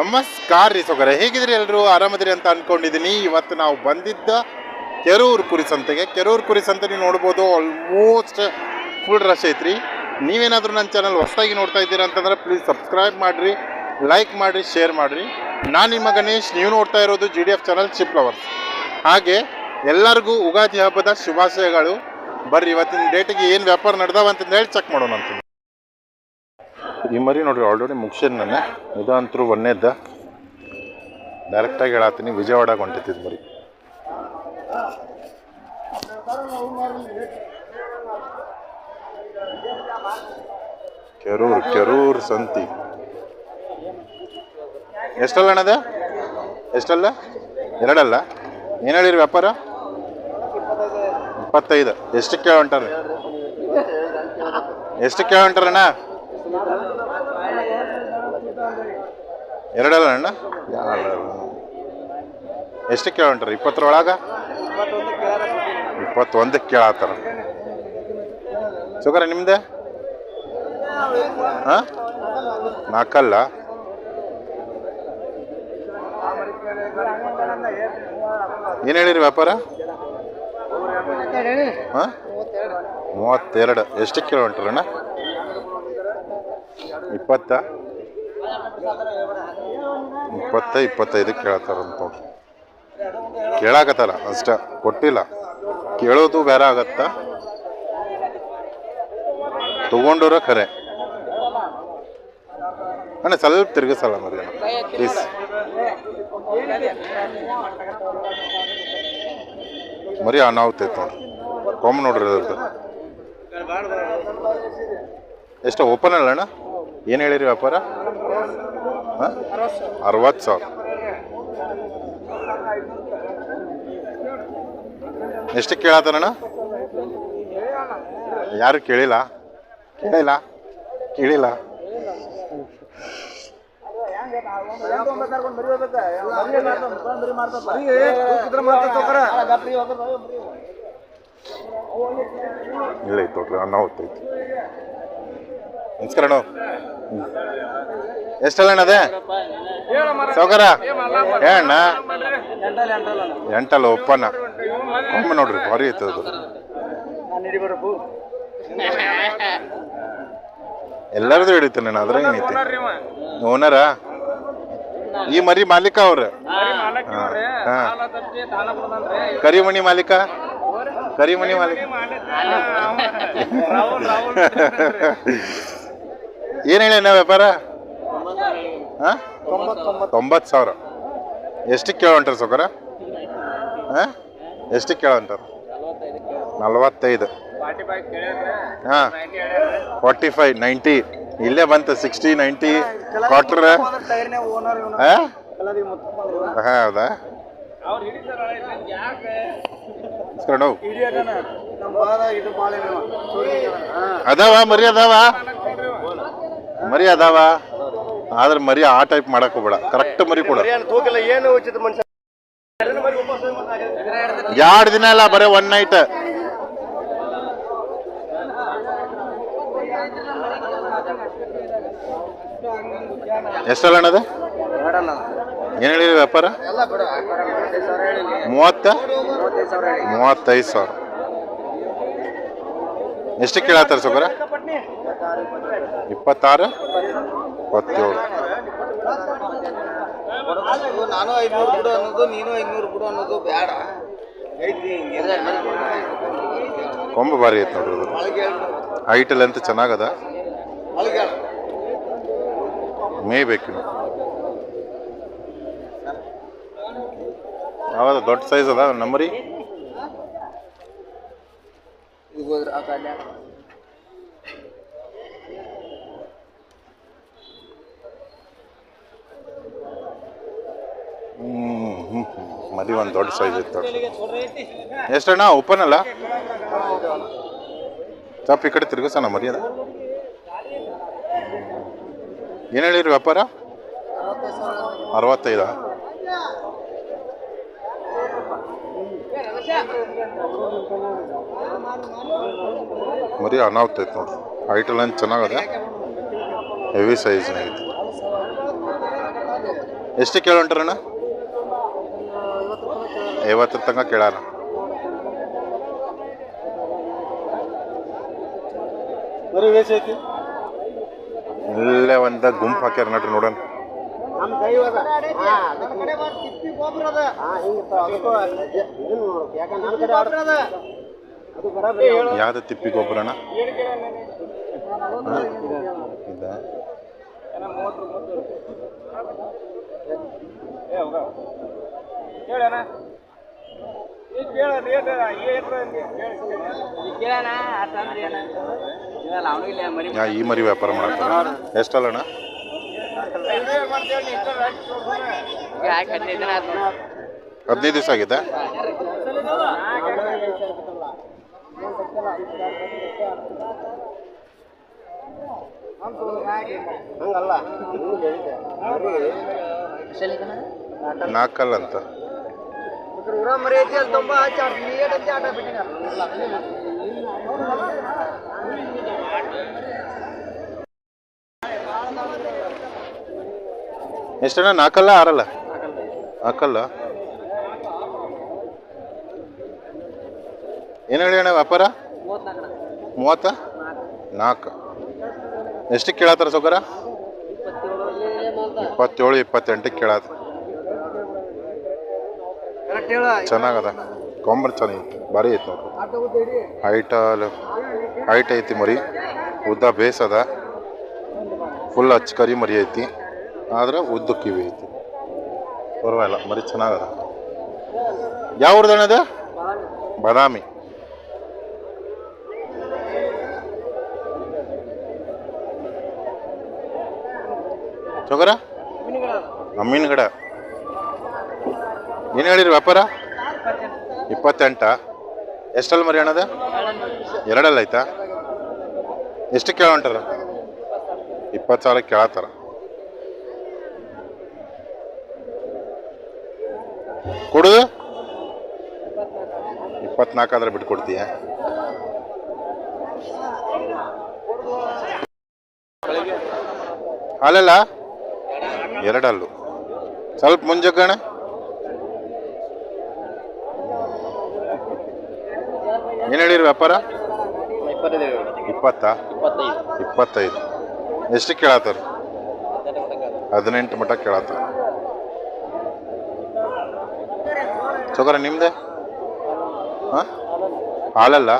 ನಮಸ್ಕಾರ ರೀ ಸೊಗರೆ. ಹೇಗಿದ್ರಿ ಎಲ್ಲರೂ ಆರಾಮದಿರಿ ಅಂತ ಅನ್ಕೊಂಡಿದ್ದೀನಿ ಇವತ್ತು ನಾವು ಬಂದಿದ್ದ ಕೆರೂರು ಕುರಿ ಸಂತೆಗೆ. ಕೆರೂರು ಕುರಿ ಸಂತೆ ನೀವು ನೋಡ್ಬೋದು ಆಲ್ಮೋಸ್ಟ್ ಫುಲ್ ರಶ್ ಐತ್ರಿ. ನೀವೇನಾದರೂ ನನ್ನ ಚಾನಲ್ ಹೊಸದಾಗಿ ನೋಡ್ತಾ ಇದ್ದೀರಾ ಅಂತಂದ್ರೆ ಪ್ಲೀಸ್ ಸಬ್ಸ್ಕ್ರೈಬ್ ಮಾಡಿರಿ ಲೈಕ್ ಮಾಡಿರಿ ಶೇರ್ ಮಾಡಿರಿ. ನಾನು ನಿಮ್ಮ ಗಣೇಶ್, ನೀವು ನೋಡ್ತಾ ಇರೋದು G D F channel chip lovers ಹಾಗೆ ಎಲ್ಲರಿಗೂ ಉಗಾದಿ ಹಬ್ಬದ ಶುಭಾಶಯಗಳು. ಬರ್ರಿ, ಇವತ್ತಿನ ಡೇಟಿಗೆ ಏನು ವ್ಯಾಪಾರ ನಡೆದಾವ ಅಂತಂದು ಹೇಳಿ ಚೆಕ್ ಮಾಡೋಣ ಅಂತ ಈ ಮರಿ ನೋಡ್ರಿ ಆಲ್ರೆಡಿ ಒಂದೇ ಇದಂತರೂ ಒಂದೇದ್ದ ಡೈರೆಕ್ಟಾಗಿ ಹೇಳತ್ತೀನಿ ವಿಜಯವಾಡ ಹೊಂಟಿತ್ತಿದ್ದು ಮರಿ. ಕೆರೂರ್ ಕೆರೂರ್ ಸಂತಿ. ಎಷ್ಟಲ್ಲ ಅಣ್ಣದ? ಎಷ್ಟಲ್ಲ? ಎರಡಲ್ಲ. ಏನು ಹೇಳಿರಿ ವ್ಯಾಪಾರ? ಇಪ್ಪತ್ತೈದು. ಎಷ್ಟು ಕೇಳ ಹೊಂಟಾರ ಎಷ್ಟು ಕೇಳ ಹೊಂಟಾರಣ್ಣ? ಎರಡಲ್ಲ ಅಣ್ಣ? ಎಷ್ಟು ಕಿಲೋಮೀಟರ್ ಇಪ್ಪತ್ತರೊಳಗ? ಇಪ್ಪತ್ತೊಂದಕ್ಕೆ ಕೇಳತ್ತಾರ. ಸುಗರ ನಿಮ್ದೆ? ಹಾಂ? ನಾಲ್ಕಲ್ಲ ಏನು ಹೇಳಿರಿ ವ್ಯಾಪಾರ? ಹಾಂ? ಮೂವತ್ತೆರಡು. ಎಷ್ಟಕ್ಕೆ ಅಣ್ಣ? ಇಪ್ಪತ್ತ? ಇಪ್ಪತ್ತ ಇಪ್ಪತ್ತೈದಕ್ಕೆ ಕೇಳತ್ತಾರಂತ ನೋಡ್ರಿ ಕೇಳಾಕತ್ತಾರ ಅಷ್ಟ, ಕೊಟ್ಟಿಲ್ಲ. ಕೇಳೋದು ಬೇರೆ ಆಗತ್ತ? ತಗೊಂಡೋರ ಖರೆ. ಅಣ್ಣ, ಸ್ವಲ್ಪ ತಿರ್ಗಿಸಲ್ಲ ಮರಿ ಪ್ಲೀಸ್ ಮರಿ ಅನಾಹುತೈತೆ ನೋಡ್ರಿ. ಕೊಮ್ಮ ನೋಡ್ರಿ ಅದ್ರದ್ದು ಎಷ್ಟು ಓಪನ್ ಅಲ್ಲ ಅಣ್ಣ? ಏನು ಹೇಳಿರಿ ವ್ಯಾಪಾರ? ಅರವತ್ತು ಸಾವಿರ. ಎಷ್ಟು ಕೇಳತ್ತಾರಣ್ಣ ಯಾರು ಕೇಳಿಲ್ಲ? ಕೇಳಿಲ್ಲ? ಕೇಳಿಲ್ಲ. ಇಲ್ಲ ಐತೆ ನೋಡ್ರಿ ಹೊತ್ತೈತಿ. ನಮಸ್ಕಾರ ಅಣ್ಣ. ಎಷ್ಟಲ್ಲ ಅಣ್ಣ ಅದೇ? ಸೌಕರ ಏ ಅಣ್ಣ. ಎಂಟಲ್ಲ ಒಪ್ಪಣ್ಣ. ಒಮ್ಮೆ ನೋಡ್ರಿ ಭಾರಿ ಐತೆ ಅದು. ಎಲ್ಲರದು ಹಿಡಿತಾನೆ ನಾನು ಅದ್ರಾಗ ಏನೈತಿ? ಓನರ ಈ ಮರಿ ಮಾಲೀಕ ಅವ್ರ. ಕರಿಮಣಿ ಮಾಲೀಕ? ಕರಿಮಣಿ ಮಾಲೀಕ? ಏನ್ ಹೇಳ ವ್ಯಾಪಾರ? ಹಾ? ತೊಂಬತ್ತು ಸಾವಿರ. ಎಷ್ಟಕ್ಕೆ ಕೇಳೋಂಟಾರ ಸೌಕರ ಹಾಂ? ಎಷ್ಟಕ್ಕೆ ಕೇಳೋಂಟಾರ? ನಲ್ವತ್ತೈದು. ಹಾಂ. Forty five ninety. ಇಲ್ಲೇ ಬಂತು ಸಿಕ್ಸ್ಟಿ ನೈಂಟಿ. ಕ್ವಾರ್ಟರ್ ಹಾಂ? ಹೌದಾ? ಅದಾವ ಮರಿ ಅದಾವ? ಮರಿ ಅದಾವ? ಆದ್ರೆ ಮರಿ ಆ ಟೈಪ್ ಮಾಡಕ್ ಹೋಗ್ಬೇಡ. ಕರೆಕ್ಟ್ ಮರಿ ಕೊಡ. ಏನು ಉಚಿತ ಮನುಷ್ಯ ಎರಡು ದಿನ ಅಲ್ಲ ಬರೀ ಒನ್ ನೈಟ್ ಎಷ್ಟಲ್ಲ ಅಣ್ಣದ? ಏನ್ ಹೇಳಿರಿ ವ್ಯಾಪಾರ? ಮೂವತ್ತ? ಮೂವತ್ತೈದು ಸಾವಿರ. ಎಷ್ಟು ಕೇಳತ್ತಾರ ಸುಗರ? ಇಪ್ಪತ್ತಾರು? ಇಪ್ಪತ್ತೇಳು. ನಾನು ಐನೂರು ಬಿಡು ಅನ್ನೋದು ನೀನು ಐನೂರು ಬಿಡು ಅನ್ನೋದು ಬೇಡ. ಕೊಂಬ ಬಾರಿ ಐತೆ ನೋಡ್ರಿ ಅದು ಅಂತ ಹೈಟ್ ಲೆಂತ್ ಚೆನ್ನಾಗದ? ಮೇ ಬೇಕು ಯಾವ್ದು ದೊಡ್ಡ ಸೈಜ್ ಅದ ನಂಬರಿ ಇದು ಹೋದ್ರೆ ಆ ಕಲ್ಯಾಣ ಹ್ಮ್ ಹ್ಮ್ ಹ್ಮ್. ಮರಿ ಒಂದು ದೊಡ್ಡ ಸೈಜ್ ಇತ್ತು. ಎಷ್ಟಣ್ಣ ಓಪನ್ ಅಲ್ಲ? ತಪ್ಪ, ಈ ಕಡೆ ತಿರ್ಗಿಸೋಣ ಮರಿ ಏನು ಹೇಳಿರಿ ವ್ಯಾಪಾರ? ಅರವತ್ತೈದ? ಮರಿ ಅನಾಹುತ ಐತೆ ನೋಡ್ರಿ ಹೈಟ್ ಲೈನ್ ಚೆನ್ನಾಗದ. ಹೆವಿ ಸೈಜ್ನಾಗೈತಿ ಎಷ್ಟು ಕೇಳೊಂಟ್ರಣ್ಣ ಐವತ್ತರ ತನಕ ಐತಿ? ಇಲ್ಲೇ ಒಂದ ಗುಂಪು ಹಾಕ್ಯಾರ ನೋಡ್ರಿ ನೋಡೋಣ. ಯಾವ್ದು ತಿಪ್ಪಿ ಗೊಬ್ಬರಣ ಇದ. ಯಾ ಈ ಮರಿ ವ್ಯಾಪಾರ ಮಾಡ್ತಾರ ಎಷ್ಟಲ್ಲಣ್ಣ? ಯಾಕೆ ಹದಿನೈದು ದಿವಸ ಆಗಿದೆ ಹಂಗಲ್ಲ ನಾಲ್ಕಲ್ಲ ಅಂತ ಊರ ರೀತಿಯಲ್ಲಿ ತುಂಬ ಹಚ್ಚಿ ಆಟ ಬಿಟ್ಟಿನ ಎಷ್ಟಣ್ಣ? ನಾಲ್ಕಲ್ಲ ಆರಲ್ಲ? ಹಾಕಲ್ಲ ಏನು ಹೇಳಿ ಅಣ್ಣ ವ್ಯಾಪಾರ? ಮೂವತ್ತ? ನಾಲ್ಕು. ಎಷ್ಟಕ್ಕೆ ಕೇಳತ್ತಾರ ಸೌಕರ? ಇಪ್ಪತ್ತೇಳು, ಇಪ್ಪತ್ತೆಂಟಕ್ಕೆ ಕೇಳತ್ತ ಚೆನ್ನಾಗದ. ಕೊಂಬರ್ ಚೆನ್ನಾಗಿತ್ತು ಭಾರಿ ಐತೆ ನೋಡ್ರಿ ಹೈಟ ಹೈಟ್ ಐತಿ ಮರಿ. ಉದ್ದ ಬೇಸ್ ಅದ. ಫುಲ್ ಹಚ್ಚ ಕರಿ ಮರಿ ಐತಿ. ಆದ್ರೆ ಉದ್ದ ಕಿವಿ ಐತಿ. ಪರವಾಗಿಲ್ಲ ಮರಿ ಚೆನ್ನಾಗದ. ಯಾವ ಊರ್ದಣ್ಣದ ಬಾದಾಮಿ. ಚೊಗರ ಅಮ್ಮಿನಗಡ ಏನು ಹೇಳಿರಿ ವ್ಯಾಪಾರ? ಇಪ್ಪತ್ತೆಂಟ. ಎಷ್ಟಲ್ಲಿ ಮರಿ ಅಣ್ಣದ? ಎರಡಲ್ಲ ಆಯ್ತಾ? ಎಷ್ಟು ಕೇಳೋಂಟಾರ ಇಪ್ಪತ್ತು ಸಾವಿರ ಕೇಳತ್ತಾರ. ಕೊಡುದು ಇಪ್ಪತ್ನಾಲ್ಕು ಅಂದ್ರೆ ಬಿಟ್ಟು ಕೊಡ್ತೀಯ? ಅಲ್ಲಲ್ಲ ಎರಡಲ್ಲು. ಸ್ವಲ್ಪ ಮುಂಜಾಗಣ ಏನು ಹೇಳಿರಿ ವ್ಯಾಪಾರ? ಇಪ್ಪತ್ತಾ? ಇಪ್ಪತ್ತೈದು. ಎಷ್ಟು ಕೇಳತ್ತಾರ ಹದಿನೆಂಟು ಮಟ್ಟ ಕೇಳತ್ತಾರ ಸೋಕರ ನಿಮ್ದೆ? ಹಾಂ? ಹಾಲಲ್ಲ?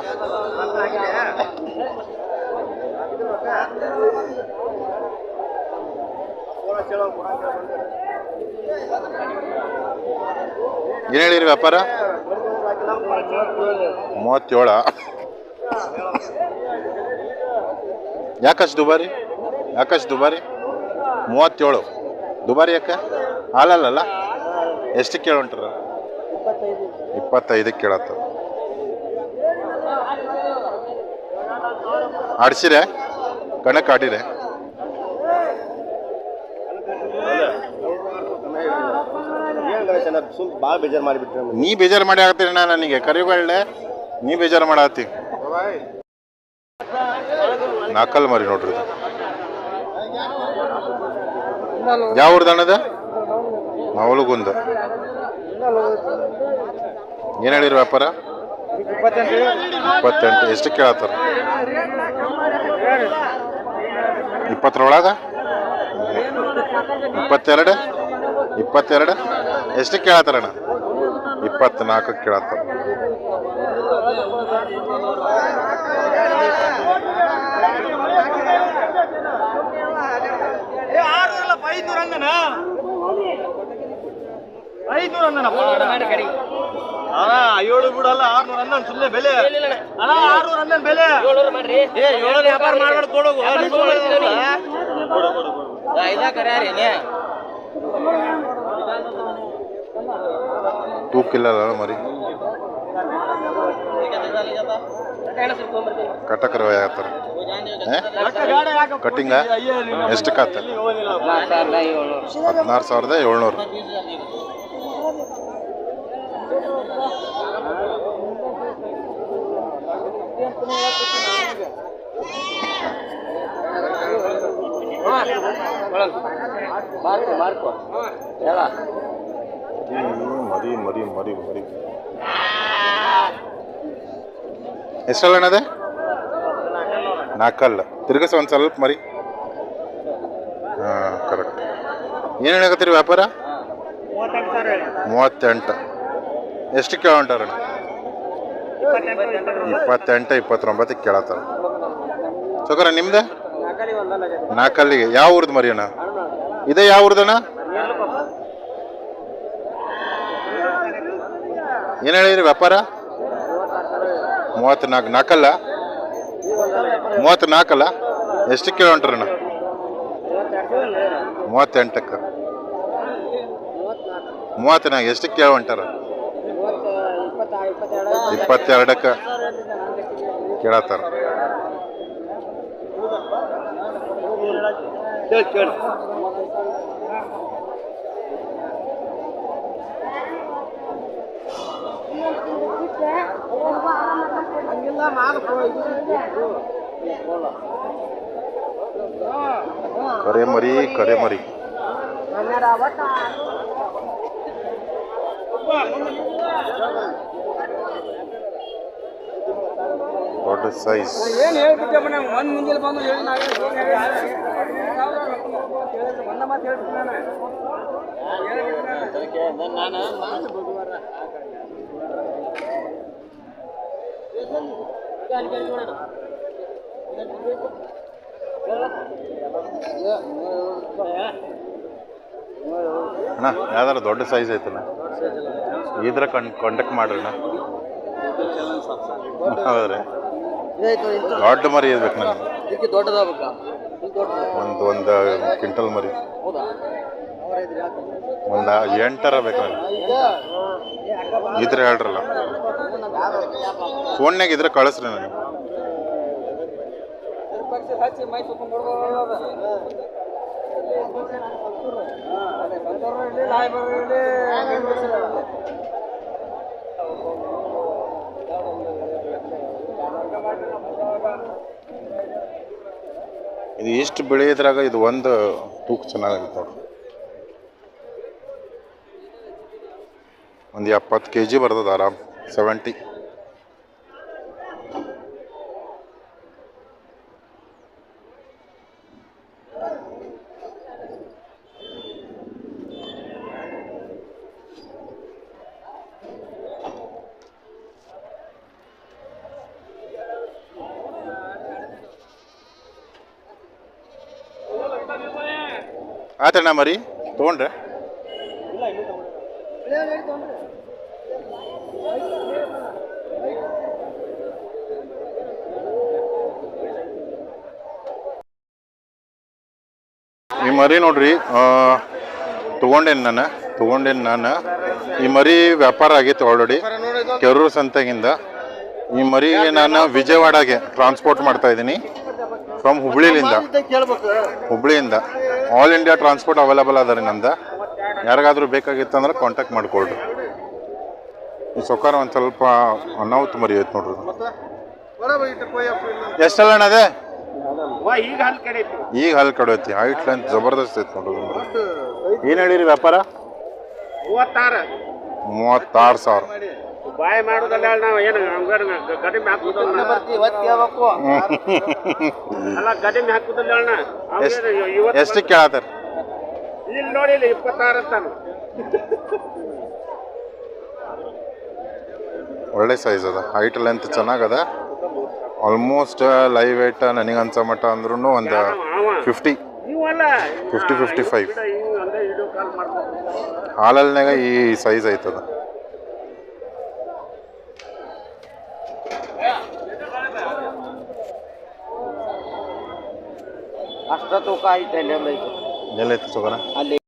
ಏನು ಹೇಳಿರಿ ವ್ಯಾಪಾರ? ಮೂವತ್ತೇಳ. ಯಾಕಷ್ಟು ದುಬಾರಿ? ಯಾಕಷ್ಟು ದುಬಾರಿ? ಮೂವತ್ತೇಳು. ದುಬಾರಿ ಯಾಕೆ? ಹಾಲಲ್ಲಲ್ಲ? ಎಷ್ಟು ಕೇಳೋಂಟ್ರ? ಇಪ್ಪತ್ತೈದಕ್ಕೆ ಕೇಳತ್ತ. ಆಡ್ಸಿರೇ? ಕಣಕ್ಕೆ ಆಡಿರೆ? ಸುಮ್ ಭಾಳ ಬೇಜಾರು ಮಾಡಿಬಿಟ್ರೆ ನೀ ಬೇಜಾರು ಮಾಡಿ ಆಗ್ತೀನಿ ನಾ ನನಗೆ. ಕರಿಬೇಳೆ ನೀ ಬೇಜಾರು ಮಾಡತ್ತಿ ನಾಕಲ್ ಮರಿ ನೋಡ್ರಿ ಇದು. ಯಾವ ಊರ್ದಣ್ಣದ ಮಾವಲಗುಂದ. ಏನು ಹೇಳಿರಿ ವ್ಯಾಪಾರ? ಇಪ್ಪತ್ತೆಂಟು. ಎಷ್ಟು ಕೇಳತ್ತಾರ? ಇಪ್ಪತ್ತರೊಳಗ? ಇಪ್ಪತ್ತೆರಡು? ಇಪ್ಪತ್ತೆರಡು? ಎಷ್ಟು ಕೇಳತ್ತಾರಣ ಇಪ್ಪತ್ನಾಲ್ಕು ಕೇಳತ್ತಾರ. ಐದ್ನೂರ ಅಣ್ಣ ಏಳು ಬಿಡಲ್ಲ ಆರ್ನೂರ ಅಂದ್ರೆ ಸುಮ್ಮನೆ ಬೆಲೆ. ಅಣ್ಣ ಆರ್ನೂರ ಅನ್ನ ಬೆಲೆ. ಏ ಏಳು ವ್ಯಾಪಾರ ಮಾಡ್ಕೊಂಡು ಕೊಡೋಗು ತೂಕಿಲ್ಲಲ್ಲ ಮರಿ ಕಟಕರ ಆಗತ್ತಾರ ಕಟ್ಟಿಂಗ ಎಷ್ಟು ಕಾತ ಹದಿನಾರು ಸಾವಿರದ ಏಳ್ನೂರು ಮಾರ್ಕೋ ಮಾರ್ಕೋ ಹೇಳ ಮರಿ ಮರಿ ಮರಿ ಮರಿ. ಎಷ್ಟಲ್ಲ ಅದೇ ನಾಲ್ಕಲ್ಲ ತಿರ್ಗಸ ಒಂದು ಸ್ವಲ್ಪ ಮರಿ. ಹಾಂ ಕರೆಕ್ಟ್ ಏನು ಹೇಳಕತ್ತೀರಿ ವ್ಯಾಪಾರ? ಮೂವತ್ತೆಂಟು. ಎಷ್ಟು ಕೇಳೊಂಟಾರಣ್ಣ ಇಪ್ಪತ್ತೆಂಟು ಇಪ್ಪತ್ತೊಂಬತ್ತಕ್ಕೆ ಕೇಳತ್ತಾರ. ಸೊಕರ ನಿಮ್ದು? ನಾಲ್ಕಲ್ಲಿಗೆ ಯಾವ ಊರ್ದು ಮರಿ ಅಣ್ಣ? ಇದೇ ಯಾವ ಊರ್ದಣ್ಣ? ಏನು ಹೇಳಿದ್ರಿ ವ್ಯಾಪಾರ? ಮೂವತ್ತು ನಾಲ್ಕು ನಾಲ್ಕಲ್ಲ ಮೂವತ್ತು ನಾಲ್ಕಲ್ಲ ಎಷ್ಟು ಕಿಲೋ ಹೊಂಟ್ರಣ್ಣ ಮೂವತ್ತೆಂಟಕ್ಕೆ. ನಾಲ್ಕು ಎಷ್ಟು ಕಿಲೋಮೀಟರ್ ಇಪ್ಪತ್ತೆರಡಕ್ಕೆ. ಕೇಳತ್ತಾರ. ಕೇಳಿ. ಕರೆ ಮರಿ ಕರೆ ಮರಿ ದೊಡ್ಡ ಸೈಜ್ ಏನು ಹೇಳ್ಬಿಟ್ಟೆ ಮನೆ? ಒಂದು ಮುಂಜಾನೆ ಬಂದು ಹೇಳಿ ನಾವು ಒಂದ ಮಾತು ಹೇಳ್ಬಿಟ್ಟು ನಾನು ಅಣ್ಣ ಯಾವ್ದಾರ ದೊಡ್ಡ ಸೈಜ್ ಐತಣ್ಣ ಇದ್ರ ಕಣ್ ಕಾಂಟ್ಯಾಕ್ಟ್ ಮಾಡ್ರಣ್ಣ ಹೌದ್ರಿ. ದೊಡ್ಡ ಮರಿ ಇರ್ಬೇಕು ನನಗೆ. ಇದಕ್ಕೆ ಒಂದು ಒಂದು ಕ್ವಿಂಟಲ್ ಮರಿ. ಒಂದು ಎಂಟರ ಬೇಕು ನನಗೆ. ಇದ್ರೆ ಹೇಳ್ರಲ್ಲ. ಫೋನ್ಯಾಗ ಇದ್ರೆ ಕಳಿಸ್ರಿ ನನಗೆ. ಇದು ಎಷ್ಟು ಬೆಳೆಯೋದ್ರಾಗ ಇದು ಒಂದು ತೂಕ ಚೆನ್ನಾಗಿರ್ತಾವ ಒಂದು ಎಪ್ಪತ್ತು ಕೆ ಜಿ ಬರ್ತದೆ ಆರಾಮ್. ಸೆವೆಂಟಿ ಆತಣ್ಣ ಮರಿ ತೊಗೊಂಡ್ರೆ ಈ ಮರಿ ನೋಡ್ರಿ ತೊಗೊಂಡೇನು ನಾನು? ತೊಗೊಂಡೇನು ನಾನು? ಈ ಮರಿ ವ್ಯಾಪಾರ ಆಗೈತೆ ಆಲ್ರೆಡಿ ಕೆರೂರು ಸಂತೆಗಿಂದ. ಈ ಮರಿಗೆ ನಾನು ವಿಜಯವಾಡಗೆ ಟ್ರಾನ್ಸ್ಪೋರ್ಟ್ ಮಾಡ್ತಾ ಇದ್ದೀನಿ ಫ್ರಮ್ ಹುಬ್ಳಿಲಿಂದ. ಹುಬ್ಳಿಯಿಂದ. ಆಲ್ ಇಂಡಿಯಾ ಟ್ರಾನ್ಸ್ಪೋರ್ಟ್ ಅವೈಲಬಲ್ ಅದ ರೀ ನಂದು ಯಾರಿಗಾದ್ರೂ ಬೇಕಾಗಿತ್ತು ಅಂದ್ರೆ ಕಾಂಟ್ಯಾಕ್ಟ್ ಮಾಡಿಕೊಡ್ರಿ ಈ ಸೊಕಾರ ಒಂದು ಸ್ವಲ್ಪ ಅನಾಹುತ ಮರಿ ಐತೆ ನೋಡ್ರಿ. ಎಷ್ಟಲ್ಲ ಅಣ್ಣ ಅದೇ? ಈಗ ಹಲ್ ಕಡೆ ಐತಿ. ಈಗ ಹಲ್ ಕಡೈತಿ ಹೈಟ್ ಲೆಂತ್ ಜಬರ್ದಸ್ತ್ ಐತೆ ನೋಡ್ರಿ ಮರಿ ಏನು ಹೇಳಿರಿ ವ್ಯಾಪಾರ? ಮೂವತ್ತಾರು. ಮೂವತ್ತಾರು ಸಾವಿರ. ಬಾಯ್ ಮಾಡೋದಲ್ಲ ನಾವು ಏನು ಕಡಿಮೆ ಹಾಕುದಲ್ಲ ಅಲ್ಲ ಕಡಿಮೆ ಹಾಕುದಲ್ಲ ಅಣ್ಣ. ಎಷ್ಟು ಎಷ್ಟು ಕೇಳತ್ತಾರ? ಇಲ್ಲಿ ನೋಡಿ ಇಲ್ಲಿ ಇಪ್ಪತ್ತಾರು ಅಂತಾನು. ಒಳ್ಳೆ ಸೈಜ್ ಅದ. ಹೈಟ್ ಲೆಂತ್ ಚೆನ್ನಾಗದ. ಆಲ್ಮೋಸ್ಟ್ ಲೈವ್ ವೇಟ್ ನನಗೆ ಅನ್ಸೋ ಮಟ್ಟ ಅಂದ್ರೂ ಒಂದು ಫಿಫ್ಟಿ ಫಿಫ್ಟಿ ಫಿಫ್ಟಿ ಫೈವ್ ಹಾಲಲ್ನಾಗ ಈ ಸೈಜ್ ಐತದ. ಅಷ್ಟ ತೂಕ ಐತೆ ಅಲ್ಲಿ ಎಲ್ಲ ಐತೆ ಎಲ್ಲೈತೆ ಚೊಗರ ಅಲ್ಲಿ